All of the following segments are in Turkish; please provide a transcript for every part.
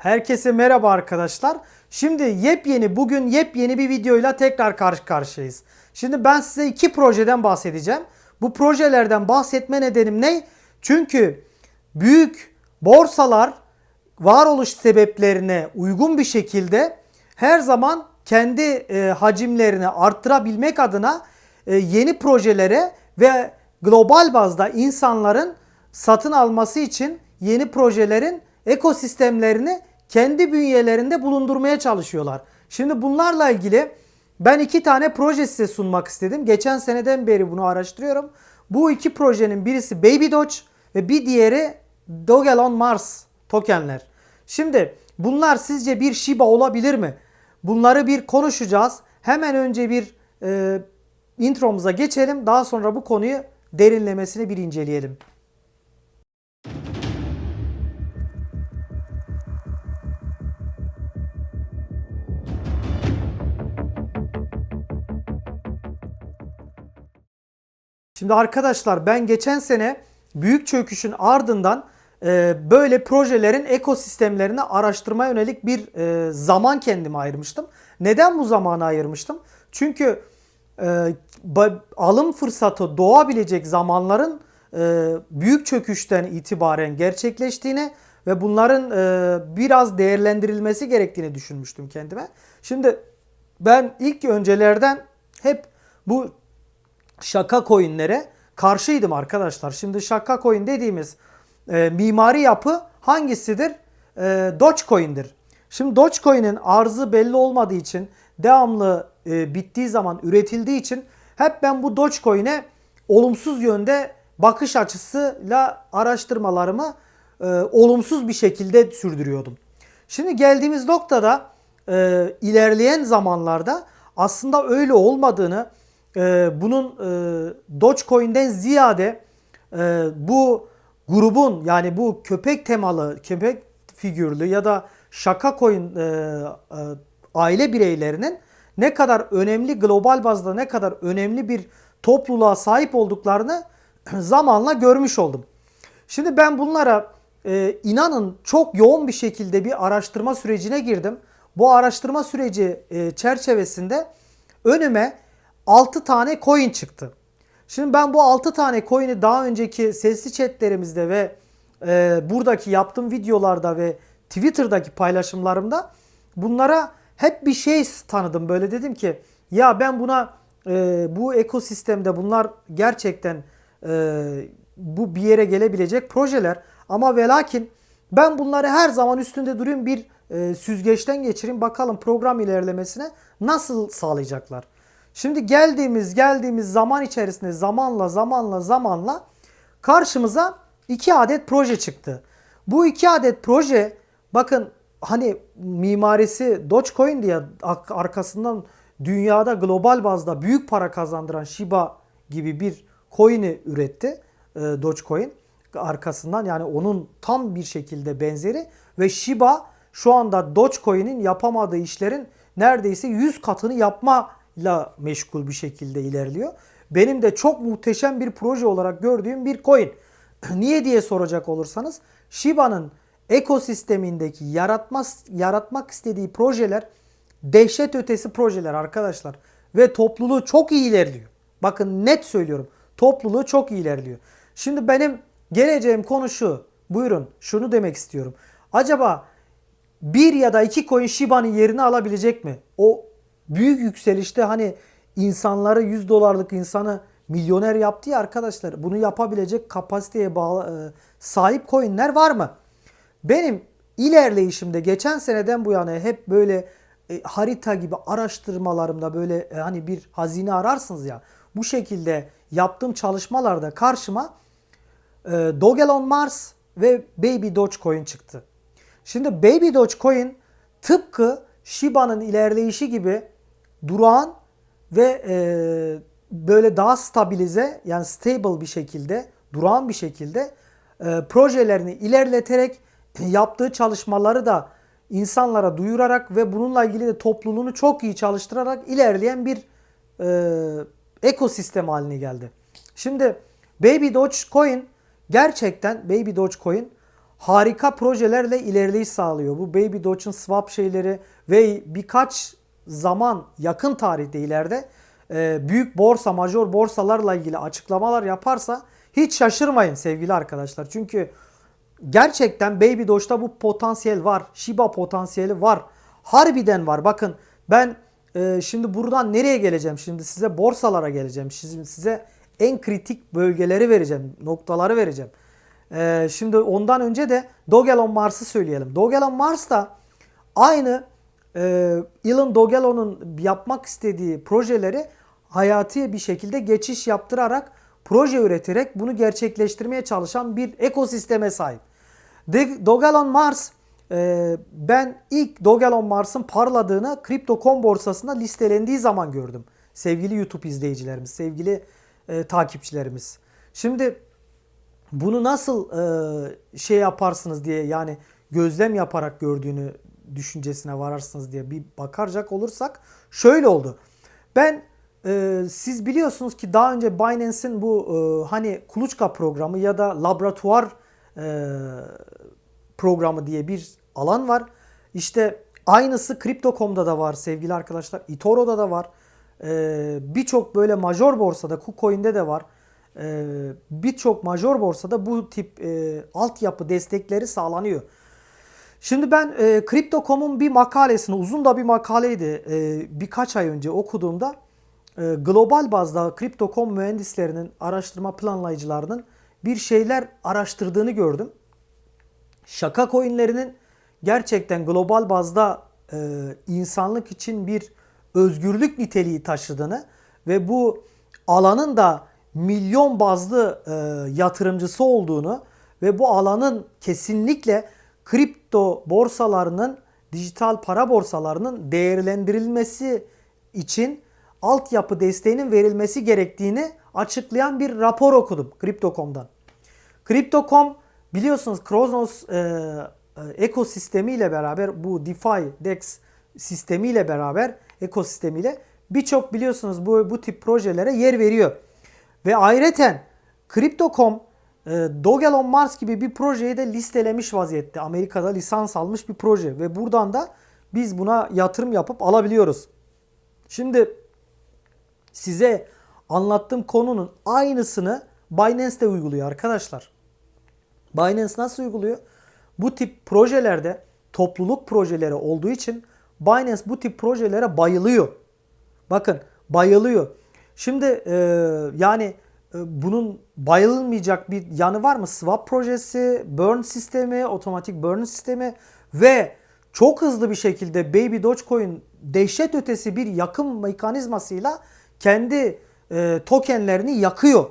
Herkese merhaba arkadaşlar. Şimdi yepyeni bugün yepyeni bir videoyla tekrar karşı karşıyayız. Şimdi ben size iki projeden bahsedeceğim. Bu projelerden bahsetme nedenim ne? Çünkü büyük borsalar varoluş sebeplerine uygun bir şekilde her zaman kendi e, hacimlerini arttırabilmek adına e, yeni projelere ve global bazda insanların satın alması için yeni projelerin ekosistemlerini kendi bünyelerinde bulundurmaya çalışıyorlar. Şimdi bunlarla ilgili ben iki tane proje size sunmak istedim. Geçen seneden beri bunu araştırıyorum. Bu iki projenin birisi Baby Doge ve bir diğeri Dogelon Mars tokenler. Şimdi bunlar sizce bir Shiba olabilir mi? Bunları bir konuşacağız. Hemen önce bir e, intromuza geçelim. Daha sonra bu konuyu derinlemesine bir inceleyelim. Şimdi arkadaşlar ben geçen sene büyük çöküşün ardından e, böyle projelerin ekosistemlerini araştırma yönelik bir e, zaman kendime ayırmıştım. Neden bu zamanı ayırmıştım? Çünkü e, alım fırsatı doğabilecek zamanların büyük çöküşten itibaren gerçekleştiğini ve bunların biraz değerlendirilmesi gerektiğini düşünmüştüm kendime. Şimdi ben ilk öncelerden hep bu şaka coinlere karşıydım arkadaşlar. Şimdi şaka coin dediğimiz e, mimari yapı hangisidir? E, Dogecoin'dir. Şimdi Dogecoin'in arzı belli olmadığı için devamlı e, bittiği zaman üretildiği için hep ben bu Dogecoin'e olumsuz yönde bakış açısıyla araştırmalarımı e, olumsuz bir şekilde sürdürüyordum. Şimdi geldiğimiz noktada e, ilerleyen zamanlarda aslında öyle olmadığını e, bunun e, Dogecoin'den ziyade e, bu grubun yani bu köpek temalı, köpek figürlü ya da şaka coin e, e, aile bireylerinin ne kadar önemli global bazda ne kadar önemli bir topluluğa sahip olduklarını zamanla görmüş oldum. Şimdi ben bunlara e, inanın çok yoğun bir şekilde bir araştırma sürecine girdim. Bu araştırma süreci e, çerçevesinde önüme 6 tane coin çıktı. Şimdi ben bu 6 tane coin'i daha önceki sesli chatlerimizde ve e, buradaki yaptığım videolarda ve Twitter'daki paylaşımlarımda bunlara hep bir şey tanıdım. Böyle dedim ki ya ben buna e, bu ekosistemde bunlar gerçekten e, bu bir yere gelebilecek projeler ama ve lakin ben bunları her zaman üstünde durayım bir e, süzgeçten geçireyim bakalım program ilerlemesine nasıl sağlayacaklar. Şimdi geldiğimiz geldiğimiz zaman içerisinde zamanla zamanla zamanla karşımıza iki adet proje çıktı. Bu iki adet proje bakın hani mimarisi Dogecoin diye arkasından dünyada global bazda büyük para kazandıran Shiba gibi bir coin'i üretti e, Dogecoin arkasından yani onun tam bir şekilde benzeri ve Shiba şu anda Dogecoin'in yapamadığı işlerin neredeyse 100 katını yapma ile meşgul bir şekilde ilerliyor. Benim de çok muhteşem bir proje olarak gördüğüm bir coin. Niye diye soracak olursanız Shiba'nın ekosistemindeki yaratma, yaratmak istediği projeler dehşet ötesi projeler arkadaşlar. Ve topluluğu çok iyi ilerliyor. Bakın net söylüyorum. Topluluğu çok iyi ilerliyor. Şimdi benim geleceğim konu şu. Buyurun şunu demek istiyorum. Acaba bir ya da iki coin Shiba'nın yerini alabilecek mi? O büyük yükselişte hani insanları 100 dolarlık insanı milyoner yaptı ya arkadaşlar. Bunu yapabilecek kapasiteye bağlı, e, sahip coinler var mı? Benim ilerleyişimde geçen seneden bu yana hep böyle e, harita gibi araştırmalarımda böyle e, hani bir hazine ararsınız ya. Bu şekilde yaptığım çalışmalarda karşıma e, Dogelon Mars ve Baby Dogecoin çıktı. Şimdi Baby Dogecoin tıpkı Shiba'nın ilerleyişi gibi durağan ve e, böyle daha stabilize yani stable bir şekilde durağan bir şekilde e, projelerini ilerleterek yaptığı çalışmaları da insanlara duyurarak ve bununla ilgili de topluluğunu çok iyi çalıştırarak ilerleyen bir e, ekosistem haline geldi. Şimdi Baby Dogecoin gerçekten Baby Dogecoin harika projelerle ilerleyiş sağlıyor. Bu Baby Doge'un swap şeyleri ve birkaç zaman yakın tarihte ileride e, büyük borsa, major borsalarla ilgili açıklamalar yaparsa hiç şaşırmayın sevgili arkadaşlar. Çünkü gerçekten Baby Doge'da bu potansiyel var. Shiba potansiyeli var. Harbiden var. Bakın ben e, şimdi buradan nereye geleceğim? Şimdi size borsalara geleceğim. Şimdi size en kritik bölgeleri vereceğim. Noktaları vereceğim. E, şimdi ondan önce de Dogelon Mars'ı söyleyelim. Dogelon Mars da aynı Elon Dogelon'un yapmak istediği projeleri hayati bir şekilde geçiş yaptırarak proje üreterek bunu gerçekleştirmeye çalışan bir ekosisteme sahip. Dogelon Mars e, ben ilk Dogelon Mars'ın parladığını Crypto.com borsasında listelendiği zaman gördüm. Sevgili YouTube izleyicilerimiz, sevgili e, takipçilerimiz. Şimdi bunu nasıl e, şey yaparsınız diye yani gözlem yaparak gördüğünü düşüncesine vararsınız diye bir bakaracak olursak şöyle oldu. Ben e, siz biliyorsunuz ki daha önce Binance'in bu e, hani kuluçka programı ya da laboratuvar e, programı diye bir alan var. İşte aynısı Crypto.com'da da var sevgili arkadaşlar. eToro'da da var. E, Birçok böyle major borsada, KuCoin'de de var. E, Birçok major borsada bu tip e, altyapı destekleri sağlanıyor. Şimdi ben e, Crypto.com'un bir makalesini, uzun da bir makaleydi e, birkaç ay önce okuduğumda e, global bazda Crypto.com mühendislerinin, araştırma planlayıcılarının bir şeyler araştırdığını gördüm. Şaka coinlerinin gerçekten global bazda e, insanlık için bir özgürlük niteliği taşıdığını ve bu alanın da milyon bazlı e, yatırımcısı olduğunu ve bu alanın kesinlikle kripto borsalarının, dijital para borsalarının değerlendirilmesi için altyapı desteğinin verilmesi gerektiğini açıklayan bir rapor okudum Crypto.com'dan. Crypto.com biliyorsunuz Kronos e, e, ekosistemiyle beraber bu DeFi DEX sistemiyle beraber ekosistemiyle birçok biliyorsunuz bu bu tip projelere yer veriyor. Ve ayrıca Crypto.com e, Dogelon Mars gibi bir projeyi de listelemiş vaziyette. Amerika'da lisans almış bir proje ve buradan da biz buna yatırım yapıp alabiliyoruz. Şimdi size anlattığım konunun aynısını Binance de uyguluyor arkadaşlar. Binance nasıl uyguluyor? Bu tip projelerde topluluk projeleri olduğu için Binance bu tip projelere bayılıyor. Bakın bayılıyor. Şimdi e, yani bunun bayılmayacak bir yanı var mı? Swap projesi, burn sistemi, otomatik burn sistemi ve çok hızlı bir şekilde Baby Dogecoin dehşet ötesi bir yakım mekanizmasıyla kendi e, tokenlerini yakıyor.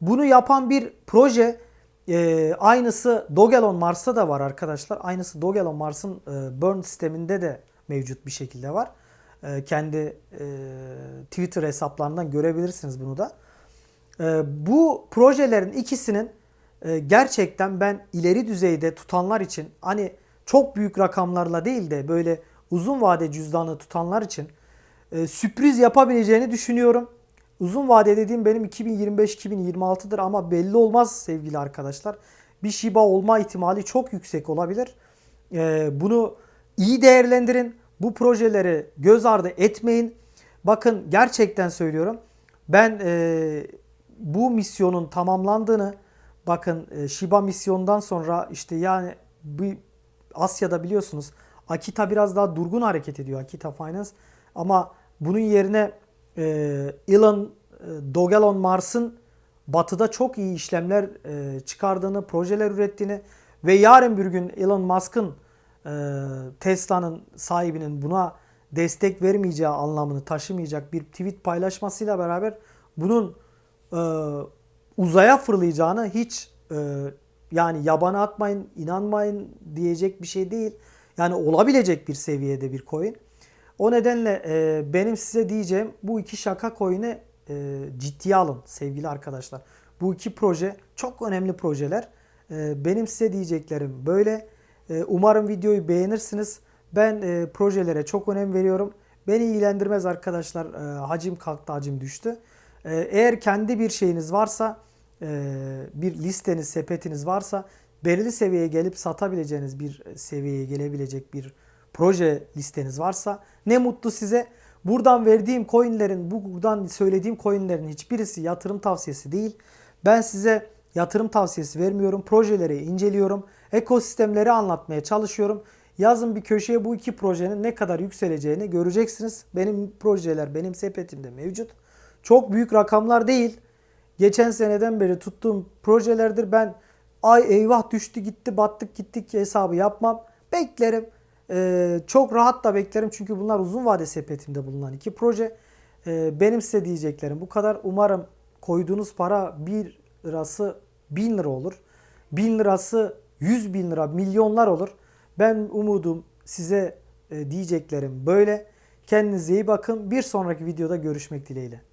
Bunu yapan bir proje e, aynısı Dogelon Mars'ta da var arkadaşlar. Aynısı Dogelon Mars'ın e, burn sisteminde de mevcut bir şekilde var. E, kendi e, Twitter hesaplarından görebilirsiniz bunu da. E, bu projelerin ikisinin e, gerçekten ben ileri düzeyde tutanlar için hani çok büyük rakamlarla değil de böyle uzun vade cüzdanı tutanlar için e, sürpriz yapabileceğini düşünüyorum. Uzun vade dediğim benim 2025-2026'dır ama belli olmaz sevgili arkadaşlar. Bir Shiba olma ihtimali çok yüksek olabilir. E, bunu iyi değerlendirin. Bu projeleri göz ardı etmeyin. Bakın gerçekten söylüyorum. Ben e, bu misyonun tamamlandığını bakın e, Shiba misyondan sonra işte yani bir Asya'da biliyorsunuz Akita biraz daha durgun hareket ediyor Akita Finance. Ama bunun yerine e, Elon e, Dogelon Mars'ın batıda çok iyi işlemler e, çıkardığını, projeler ürettiğini ve yarın bir gün Elon Musk'ın e, Tesla'nın sahibinin buna destek vermeyeceği anlamını taşımayacak bir tweet paylaşmasıyla beraber bunun e, uzaya fırlayacağını hiç e, yani yabana atmayın, inanmayın diyecek bir şey değil. Yani olabilecek bir seviyede bir coin. O nedenle e, benim size diyeceğim bu iki şaka coin'i e, ciddiye alın sevgili arkadaşlar. Bu iki proje çok önemli projeler. E, benim size diyeceklerim böyle. E, umarım videoyu beğenirsiniz. Ben e, projelere çok önem veriyorum. Beni ilgilendirmez arkadaşlar. E, hacim kalktı, hacim düştü. E, eğer kendi bir şeyiniz varsa, e, bir listeniz, sepetiniz varsa belirli seviyeye gelip satabileceğiniz bir seviyeye gelebilecek bir proje listeniz varsa ne mutlu size. Buradan verdiğim coinlerin, bu buradan söylediğim coinlerin hiçbirisi yatırım tavsiyesi değil. Ben size yatırım tavsiyesi vermiyorum. Projeleri inceliyorum. Ekosistemleri anlatmaya çalışıyorum. Yazın bir köşeye bu iki projenin ne kadar yükseleceğini göreceksiniz. Benim projeler benim sepetimde mevcut. Çok büyük rakamlar değil. Geçen seneden beri tuttuğum projelerdir. Ben ay eyvah düştü gitti battık gittik hesabı yapmam. Beklerim. Ee, çok rahat da beklerim çünkü bunlar uzun vade sepetimde bulunan iki proje. Ee, benim size diyeceklerim bu kadar. Umarım koyduğunuz para 1 lirası 1000 lira olur. 1000 lirası 100 bin lira milyonlar olur. Ben umudum size e, diyeceklerim böyle. Kendinize iyi bakın. Bir sonraki videoda görüşmek dileğiyle.